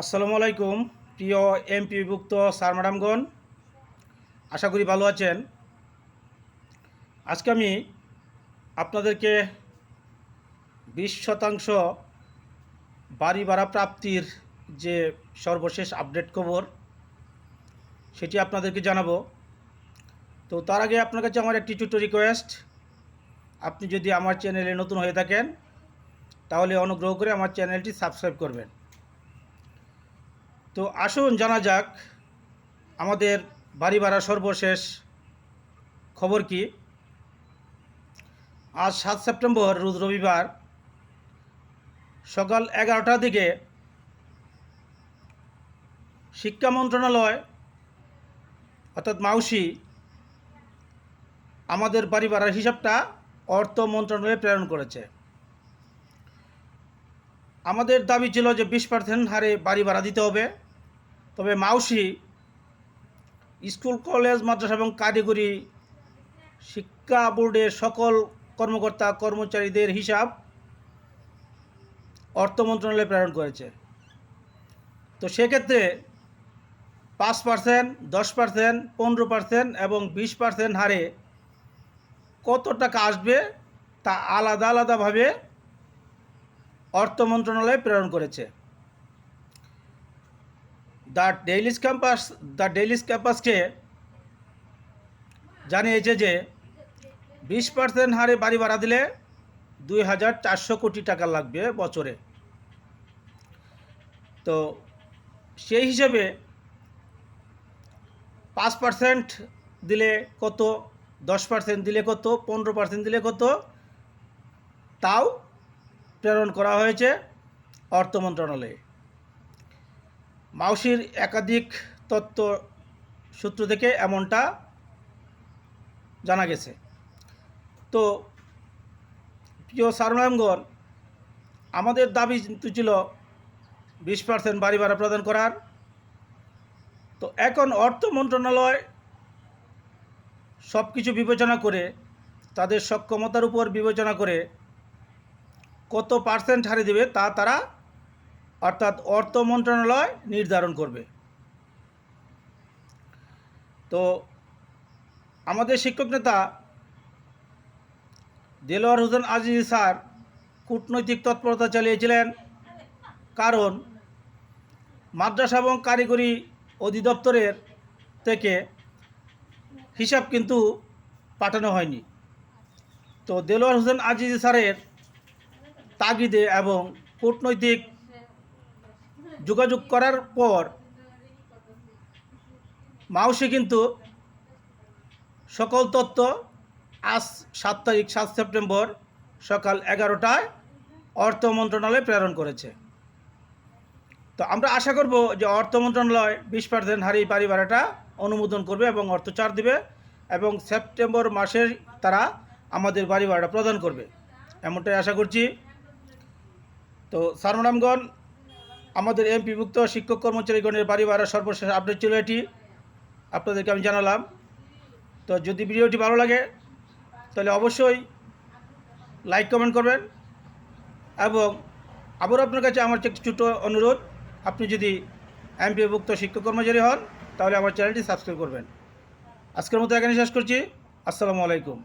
আসসালামু আলাইকুম, প্রিয় এমপিভুক্ত স্যার ম্যাডামগণ। আশা করি ভালো আছেন। আজকে আমি আপনাদেরকে বিশ শতাংশ বাড়ি ভাড়া প্রাপ্তির যে সর্বশেষ আপডেট খবর, সেটি আপনাদেরকে জানাব। তো তার আগে আপনার কাছে আমার একটি ছোট্ট রিকোয়েস্ট আপনি যদি আমার চ্যানেলে নতুন হয়ে থাকেন, তাহলে অনুগ্রহ করে আমার চ্যানেলটি সাবস্ক্রাইব করবেন। তো আসুন জানা যাক, আমাদের বাড়ি ভাড়া সর্বশেষ খবর কি? আজ সাত সেপ্টেম্বর, রোজ রবিবার, সকাল এগারোটার দিকে শিক্ষা মন্ত্রণালয়, অর্থাৎ মাউসি, আমাদের বাড়ি ভাড়ার হিসাবটা অর্থ মন্ত্রণালয়ে প্রেরণ করেছে। আমাদের দাবি ছিল যে বিশ পার্সেন্ট হারে বাড়ি ভাড়া দিতে হবে। তবে মাউসি স্কুল, কলেজ, মাদ্রাসা এবং কারিগরি শিক্ষা বোর্ডের সকল কর্মকর্তা, কর্মচারীদের হিসাব অর্থ মন্ত্রণালয়ে প্রেরণ করেছে। তো সেক্ষেত্রে পাঁচ পার্সেন্ট, দশ পার্সেন্ট, পনেরো পার্সেন্ট এবং বিশ পার্সেন্ট হারে কত টাকা আসবে তা আলাদা আলাদাভাবে অর্থ মন্ত্রণালয়ে প্রেরণ করেছে। The Daily's campus, the Daily's ক্যাম্পাসকে জানিয়েছে যে, বিশ পার্সেন্ট হারে বাড়ি ভাড়া দিলে দুই হাজার চারশো কোটি টাকা লাগবে বছরে। তো সেই হিসেবে পাঁচ পার্সেন্ট দিলে কত, দশ পার্সেন্ট দিলে কত, পনেরো পার্সেন্ট দিলে কত, তাও প্রেরণ করা হয়েছে অর্থ মন্ত্রণালয়ে। মাউসির একাধিক তত্ত্ব সূত্র থেকে এমনটা জানা গেছে। তো, প্রিয় সারনামগণ আমাদের দাবি কিন্তু ছিল বিশ পার্সেন্ট বাড়ি ভাড়া প্রদান করার। তো, এখন অর্থ মন্ত্রণালয় সব কিছু বিবেচনা করে, তাদের সক্ষমতার উপর বিবেচনা করে কত পার্সেন্ট হারে দেবে তা তারা অর্থাৎ অর্থ মন্ত্রণালয় নির্ধারণ করবে। তো আমাদের শিক্ষক নেতা দেলোয়ার হোসেন আজিজ স্যার কূটনৈতিক তৎপরতা চালিয়েছিলেন। কারণ মাদ্রাসা এবং কারিগরি অধিদপ্তরের থেকে হিসাব কিন্তু পাঠানো হয়নি। তো দেলোয়ার হোসেন আজিজ স্যারের তাগিদে এবং কূটনৈতিক যোগাযোগ করার পর মাউসি কিন্তু সকল তথ্য আজ সাত তারিখ, সাত সেপ্টেম্বর সকাল এগারোটায় অর্থ মন্ত্রণালয়ে প্রেরণ করেছে। তো আমরা আশা করব যে অর্থ মন্ত্রণালয় বিশ পার্সেন্ট হারি ভাড়াটা অনুমোদন করবে এবং অর্থ চার দিবে এবং সেপ্টেম্বর মাসে তারা আমাদের বাড়ি ভাড়াটা প্রদান করবে। এমনটাই আশা করছি। তো স্যার, ম্যাডামগণ, আমাদের এমপিভুক্ত শিক্ষক কর্মচারীগণের বাড়ি ভাড়া সর্বশেষ আপডেট ছিল এটি। আপনাদেরকে আমি জানালাম। তো যদি ভিডিওটি ভালো লাগে, তাহলে অবশ্যই লাইক, কমেন্ট করবেন। এবং আবারও আপনার কাছে আমার একটি ছোটো অনুরোধ, আপনি যদি এমপিভুক্ত শিক্ষক কর্মচারী হন, তাহলে আমার চ্যানেলটি সাবস্ক্রাইব করবেন। আজকের মতো এখানে শেষ করছি। আসসালামু আলাইকুম।